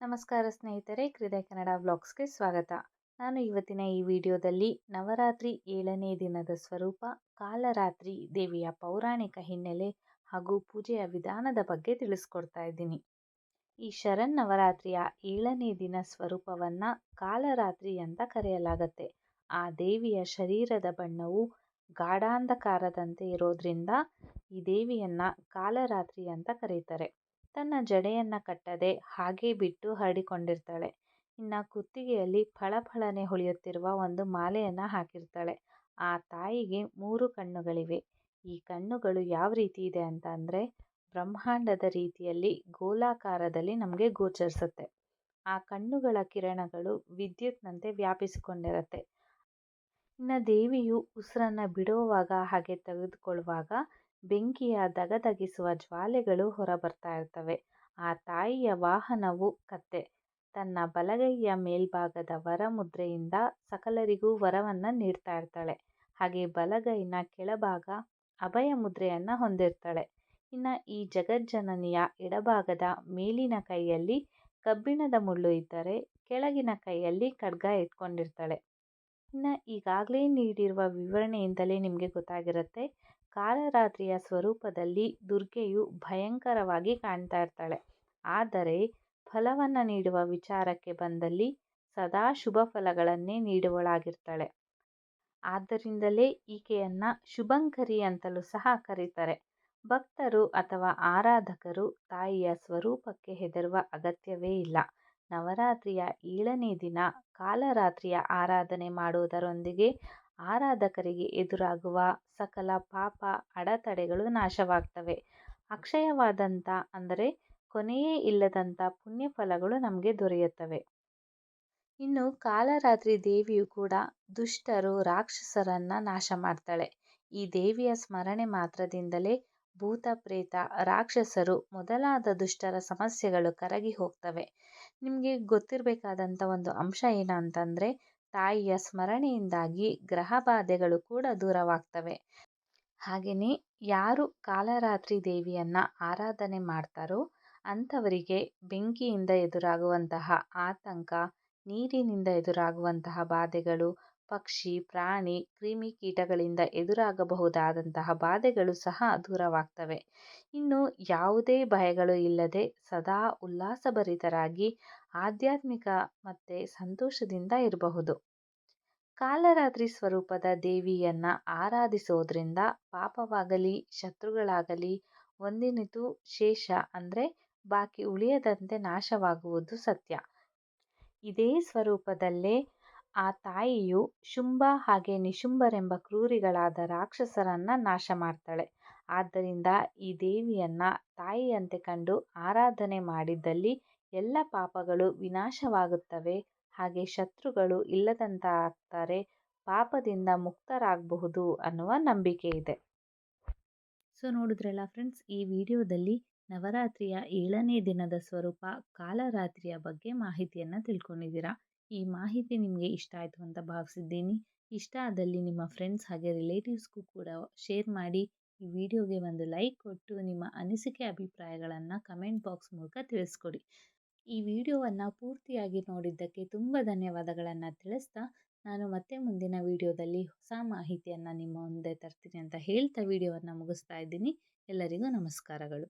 ನಮಸ್ಕಾರ ಸ್ನೇಹಿತರೆ, ಕ್ರೀಡೆ ಕನ್ನಡ ವ್ಲಾಗ್ಸ್ಗೆ ಸ್ವಾಗತ. ನಾನು ಇವತ್ತಿನ ಈ ವಿಡಿಯೋದಲ್ಲಿ ನವರಾತ್ರಿ ಏಳನೇ ದಿನದ ಸ್ವರೂಪ, ಕಾಲರಾತ್ರಿ ದೇವಿಯ ಪೌರಾಣಿಕ ಹಿನ್ನೆಲೆ ಹಾಗೂ ಪೂಜೆಯ ವಿಧಾನದ ಬಗ್ಗೆ ತಿಳಿಸ್ಕೊಡ್ತಾ ಇದ್ದೀನಿ. ಈ ಶರನ್ನವರಾತ್ರಿಯ ಏಳನೇ ದಿನ ಸ್ವರೂಪವನ್ನು ಕಾಲರಾತ್ರಿ ಅಂತ ಕರೆಯಲಾಗತ್ತೆ. ಆ ದೇವಿಯ ಶರೀರದ ಬಣ್ಣವು ಗಾಢಾಂಧಕಾರದಂತೆ ಇರೋದ್ರಿಂದ ಈ ದೇವಿಯನ್ನ ಕಾಲರಾತ್ರಿ ಅಂತ ಕರೀತಾರೆ. ತನ್ನ ಜಡೆಯನ್ನು ಕಟ್ಟದೆ ಹಾಗೆ ಬಿಟ್ಟು ಹರಡಿಕೊಂಡಿರ್ತಾಳೆ. ಇನ್ನು ಕುತ್ತಿಗೆಯಲ್ಲಿ ಫಳಫಳನೆ ಹೊಳೆಯುತ್ತಿರುವ ಒಂದು ಮಾಲೆಯನ್ನು ಹಾಕಿರ್ತಾಳೆ. ಆ ತಾಯಿಗೆ ಮೂರು ಕಣ್ಣುಗಳಿವೆ. ಈ ಕಣ್ಣುಗಳು ಯಾವ ರೀತಿ ಇದೆ ಅಂತ ಅಂದರೆ ಬ್ರಹ್ಮಾಂಡದ ರೀತಿಯಲ್ಲಿ ಗೋಲಾಕಾರದಲ್ಲಿ ನಮಗೆ ಗೋಚರಿಸುತ್ತೆ. ಆ ಕಣ್ಣುಗಳ ಕಿರಣಗಳು ವಿದ್ಯುತ್ನಂತೆ ವ್ಯಾಪಿಸಿಕೊಂಡಿರುತ್ತೆ. ಇನ್ನು ದೇವಿಯು ಉಸಿರನ್ನು ಬಿಡುವಾಗ ಹಾಗೆ ತೆಗೆದುಕೊಳ್ಳುವಾಗ ಬೆಂಕಿಯ ದಗದಗಿಸುವ ಜ್ವಾಲೆಗಳು ಹೊರಬರ್ತಾ ಇರ್ತವೆ. ಆ ತಾಯಿಯ ವಾಹನವು ಕತ್ತೆ. ತನ್ನ ಬಲಗೈಯ ಮೇಲ್ಭಾಗದ ವರ ಮುದ್ರೆಯಿಂದ ಸಕಲರಿಗೂ ವರವನ್ನು ನೀಡ್ತಾ ಇರ್ತಾಳೆ. ಹಾಗೆ ಬಲಗೈನ ಕೆಳಭಾಗ ಅಭಯ ಮುದ್ರೆಯನ್ನು ಹೊಂದಿರ್ತಾಳೆ. ಇನ್ನು ಈ ಜಗಜ್ಜನನಿಯ ಎಡಭಾಗದ ಮೇಲಿನ ಕೈಯಲ್ಲಿ ಕಬ್ಬಿಣದ ಮುಳ್ಳು ಇದ್ದರೆ ಕೆಳಗಿನ ಕೈಯಲ್ಲಿ ಖಡ್ಗ ಇಟ್ಕೊಂಡಿರ್ತಾಳೆ ಇನ್ನು ಈಗಾಗಲೇ ನೀಡಿರುವ ವಿವರಣೆಯಿಂದಲೇ ನಿಮಗೆ ಗೊತ್ತಾಗಿರುತ್ತೆ. ಕಾಲರಾತ್ರಿಯ ಸ್ವರೂಪದಲ್ಲಿ ದುರ್ಗೆಯು ಭಯಂಕರವಾಗಿ ಕಾಣ್ತಾ ಇರ್ತಾಳೆ. ಆದರೆ ಫಲವನ್ನು ನೀಡುವ ವಿಚಾರಕ್ಕೆ ಬಂದಲ್ಲಿ ಸದಾ ಶುಭ ಫಲಗಳನ್ನೇ ನೀಡುವಳಾಗಿರ್ತಾಳೆ. ಆದ್ದರಿಂದಲೇ ಈಕೆಯನ್ನು ಶುಭಂಕರಿ ಅಂತಲೂ ಸಹ ಕರೀತಾರೆ. ಭಕ್ತರು ಅಥವಾ ಆರಾಧಕರು ತಾಯಿಯ ಸ್ವರೂಪಕ್ಕೆ ಹೆದರುವ ಅಗತ್ಯವೇ ಇಲ್ಲ. ನವರಾತ್ರಿಯ ಏಳನೇ ದಿನ ಕಾಲರಾತ್ರಿಯ ಆರಾಧನೆ ಮಾಡುವುದರೊಂದಿಗೆ ಆರಾಧಕರಿಗೆ ಎದುರಾಗುವ ಸಕಲ ಪಾಪ ಅಡೆತಡೆಗಳು ನಾಶವಾಗ್ತವೆ. ಅಕ್ಷಯವಾದಂಥ ಅಂದರೆ ಕೊನೆಯೇ ಇಲ್ಲದಂಥ ಪುಣ್ಯಫಲಗಳು ನಮಗೆ ದೊರೆಯುತ್ತವೆ. ಇನ್ನು ಕಾಲರಾತ್ರಿ ದೇವಿಯು ಕೂಡ ದುಷ್ಟರು, ರಾಕ್ಷಸರನ್ನು ನಾಶ ಮಾಡ್ತಾಳೆ. ಈ ದೇವಿಯ ಸ್ಮರಣೆ ಮಾತ್ರದಿಂದಲೇ ಭೂತ ಪ್ರೇತ ರಾಕ್ಷಸರು ಮೊದಲಾದ ದುಷ್ಟರ ಸಮಸ್ಯೆಗಳು ಕರಗಿ ಹೋಗ್ತವೆ. ನಿಮಗೆ ಗೊತ್ತಿರಬೇಕಾದಂಥ ಒಂದು ಅಂಶ ಏನಂತಂದರೆ, ತಾಯಿಯ ಸ್ಮರಣೆಯಿಂದಾಗಿ ಗ್ರಹ ಬಾಧೆಗಳು ಕೂಡ ದೂರವಾಗ್ತವೆ. ಹಾಗೆಯೇ ಯಾರು ಕಾಲರಾತ್ರಿ ದೇವಿಯನ್ನು ಆರಾಧನೆ ಮಾಡ್ತಾರೋ ಅಂಥವರಿಗೆ ಬೆಂಕಿಯಿಂದ ಎದುರಾಗುವಂತಹ ಆತಂಕ, ನೀರಿನಿಂದ ಎದುರಾಗುವಂತಹ ಬಾಧೆಗಳು ಪಕ್ಷಿ, ಪ್ರಾಣಿ ಕ್ರಿಮಿಕೀಟಗಳಿಂದ ಎದುರಾಗಬಹುದಾದಂತಹ ಬಾಧೆಗಳು ಸಹ ದೂರವಾಗ್ತವೆ. ಇನ್ನು ಯಾವುದೇ ಭಯಗಳು ಇಲ್ಲದೆ ಸದಾ ಉಲ್ಲಾಸಭರಿತರಾಗಿ ಆಧ್ಯಾತ್ಮಿಕ ಮತ್ತು ಸಂತೋಷದಿಂದ ಇರಬಹುದು. ಕಾಲರಾತ್ರಿ ಸ್ವರೂಪದ ದೇವಿಯನ್ನು ಆರಾಧಿಸೋದ್ರಿಂದ ಪಾಪವಾಗಲಿ, ಶತ್ರುಗಳಾಗಲಿ ಒಂದಿನಿತು ಶೇಷ ಅಂದರೆ ಬಾಕಿ ಉಳಿಯದಂತೆ ನಾಶವಾಗುವುದು ಸತ್ಯ. ಇದೇ ಸ್ವರೂಪದಲ್ಲೇ ಆ ತಾಯಿಯು ಶುಂಭ ಹಾಗೆ ನಿಶುಂಭರೆಂಬ ಕ್ರೂರಿಗಳಾದ ರಾಕ್ಷಸರನ್ನು ನಾಶ ಮಾಡ್ತಾಳೆ. ಆದ್ದರಿಂದ ಈ ದೇವಿಯನ್ನು ತಾಯಿಯಂತೆ ಕಂಡು ಆರಾಧನೆ ಮಾಡಿದ್ದಲ್ಲಿ ಎಲ್ಲ ಪಾಪಗಳು ವಿನಾಶವಾಗುತ್ತವೆ. ಹಾಗೆ ಶತ್ರುಗಳು ಇಲ್ಲದಂತಾಗ್ತಾರೆ, ಪಾಪದಿಂದ ಮುಕ್ತರಾಗಬಹುದು ಅನ್ನುವ ನಂಬಿಕೆ ಇದೆ. ಸೊ, ನೋಡಿದ್ರಲ್ಲ ಫ್ರೆಂಡ್ಸ್, ಈ ವಿಡಿಯೋದಲ್ಲಿ ನವರಾತ್ರಿಯ ಏಳನೇ ದಿನದ ಸ್ವರೂಪ ಕಾಲರಾತ್ರಿಯ ಬಗ್ಗೆ ಮಾಹಿತಿಯನ್ನು ತಿಳ್ಕೊಂಡಿದ್ದೀರಾ? ಈ ಮಾಹಿತಿ ನಿಮಗೆ ಇಷ್ಟ ಆಯಿತು ಅಂತ ಭಾವಿಸಿದ್ದೀನಿ. ಇಷ್ಟ ಆದಲ್ಲಿ ನಿಮ್ಮ ಫ್ರೆಂಡ್ಸ್ ಹಾಗೆ ರಿಲೇಟಿವ್ಸ್ಗೂ ಕೂಡ ಶೇರ್ ಮಾಡಿ ಈ ವಿಡಿಯೋಗೆ ಒಂದು ಲೈಕ್ ಕೊಟ್ಟು ನಿಮ್ಮ ಅನಿಸಿಕೆ ಅಭಿಪ್ರಾಯಗಳನ್ನು ಕಮೆಂಟ್ ಬಾಕ್ಸ್ ಮೂಲಕ ತಿಳಿಸ್ಕೊಡಿ. ಈ ವಿಡಿಯೋವನ್ನು ಪೂರ್ತಿಯಾಗಿ ನೋಡಿದ್ದಕ್ಕೆ ತುಂಬ ಧನ್ಯವಾದಗಳನ್ನು ತಿಳಿಸ್ತಾ ನಾನು ಮತ್ತೆ ಮುಂದಿನ ವಿಡಿಯೋದಲ್ಲಿ ಹೊಸ ಮಾಹಿತಿಯನ್ನು ನಿಮ್ಮ ಮುಂದೆ ತರ್ತೀನಿ ಅಂತ ಹೇಳ್ತಾ ವಿಡಿಯೋವನ್ನು ಮುಗಿಸ್ತಾ ಇದ್ದೀನಿ. ಎಲ್ಲರಿಗೂ ನಮಸ್ಕಾರಗಳು.